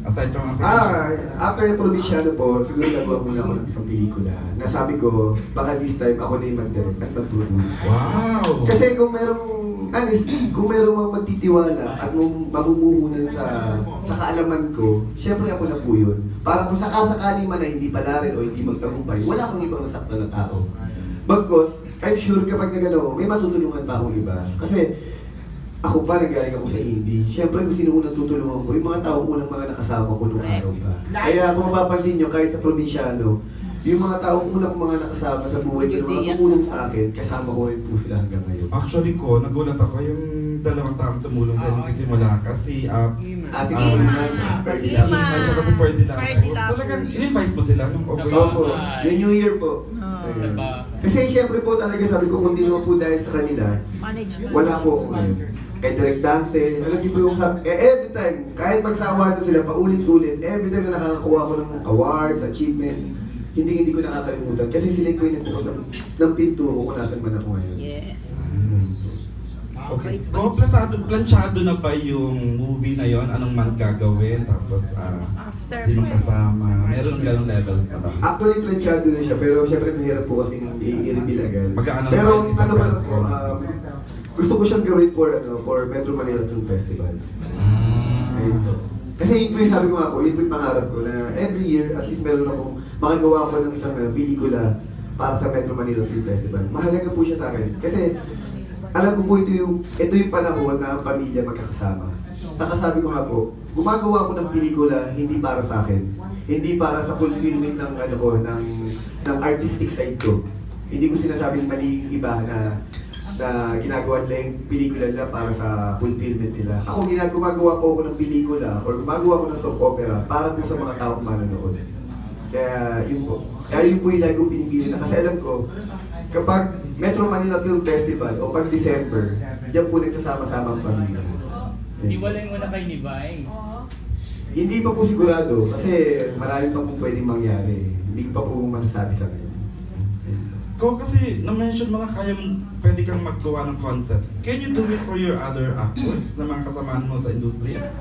Aside from Ah, after yung probinsyano po, siguro nagawa muna ako ng isang pelikula. Nasabi ko, baka this time ako na yung mag-direct at mag-produce. Wow! Kasi kung merong, honestly, kung merong mga magtitiwala at mum- mamumuhunan sa sa kaalaman ko, syempre ako na po yun. Para kung sakasakali man na hindi pala rin o hindi magtagumpay, wala akong ibang nasakta na tao. Bagkos, I'm sure kapag nagano, may matutulungan pa akong iba. Kasi ako pa, nagaling ako sa indie. Siyempre, kung sino unang tutulungan ko, yung mga taong unang mga nakasama ko nung araw pa. Kaya kung mapapansin nyo, kahit sa probinsyano, yung mga taong unang mga nakasama sa buhay ko, yung mga tumulong sa akin, kasama ko rin po sila hanggang ngayon. Actually ko, nagulat ako yung dalawang taong tumulong sa nagsisimula kasi uh, Ate Ah, Ima, Ima, at saka si Ferdy Lacos. Ferdy Lacos. Talagang in-invite mo sila nung Sa August. bahay. Opo, yung New Year po. Ah. Ayun. Sa bahay. Kasi siyempre po talaga sabi ko, kung di po dahil sa kanila, wala po. Kay Direct Dance, alam niyo po yung sabi, eh, every time, kahit magsawa na sila paulit-ulit, every time na nakakakuha ko ng awards, achievement, hindi hindi ko nakakalimutan. Kasi sila yung nagbukas ng, ng pinto ko kung nasan man ako ngayon. Yes. Okay. Ko, planchado, planchado na ba yung movie na yon? Anong man gagawin? Tapos, ah, After sinong mo. kasama? Meron ganong levels na ba? Actually, planchado na siya, pero syempre mahirap po kasi i-reveal agad. Mag-a-announce Pero sa ano ba press po, um, gusto ko siyang gawin for, ano, for Metro Manila Film Festival. Ayun po. Ah. Kasi yun po yung sabi ko nga po, yun po yung pangarap ko na every year, at least meron akong makagawa ko ng isang uh, pelikula para sa Metro Manila Film Festival. Mahalaga po siya sa akin. Kasi alam ko po ito yung, ito yung panahon na ang pamilya magkakasama. Saka sabi ko nga po, gumagawa ko ng pelikula hindi para sa akin. Hindi para sa fulfillment ng ano ko, ng, ng artistic side ko. Hindi ko sinasabing mali yung iba na na ginagawa nila yung pelikula nila para sa fulfillment nila. Ako ginagawa ko ako ng pelikula or gumagawa ko ng soap opera para po sa mga taong manonood. Kaya yun po. Kaya yun po yung lagi kong pinipili na kasi alam ko, kapag Metro Manila Film Festival o pag December, diyan po nagsasama-sama ang pamilya. Iwalay mo na kay ni Vice. Hindi pa po sigurado kasi marami pa po pwedeng mangyari. Hindi pa po masasabi sa ngayon. Ko kasi na-mention mo na kaya pwede kang maggawa ng concepts. Can you do it for your other actors na mga kasamaan mo sa industriya?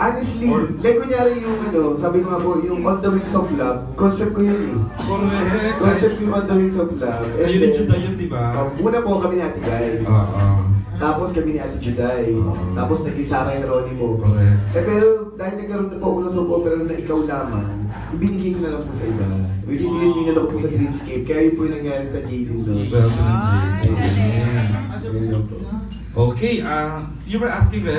Honestly, Or- like kunyari yung ano, sabi ko nga po, yung On the Wings of Love, concept ko yun eh. Correct! Concept yung On the Wings of Love. And Kayo ni then, Juday yun, di ba? uh, una po kami Guy. Oo. Tapos kami ni Ate Juday. Oo. Tapos naging Sarah Geronimo. Correct. Eh pero dahil nagkaroon na po ako ng soap opera na ikaw lamang, ibinigay ko na lang po sa iba. Which is yun yung po sa Dreamscape. Kaya yun po yung nangyari sa Jaden doon. Sweldo ng Ay, Jade. galing. Ayan. Ayun lang po. Okay, uh, you were asking, Rex?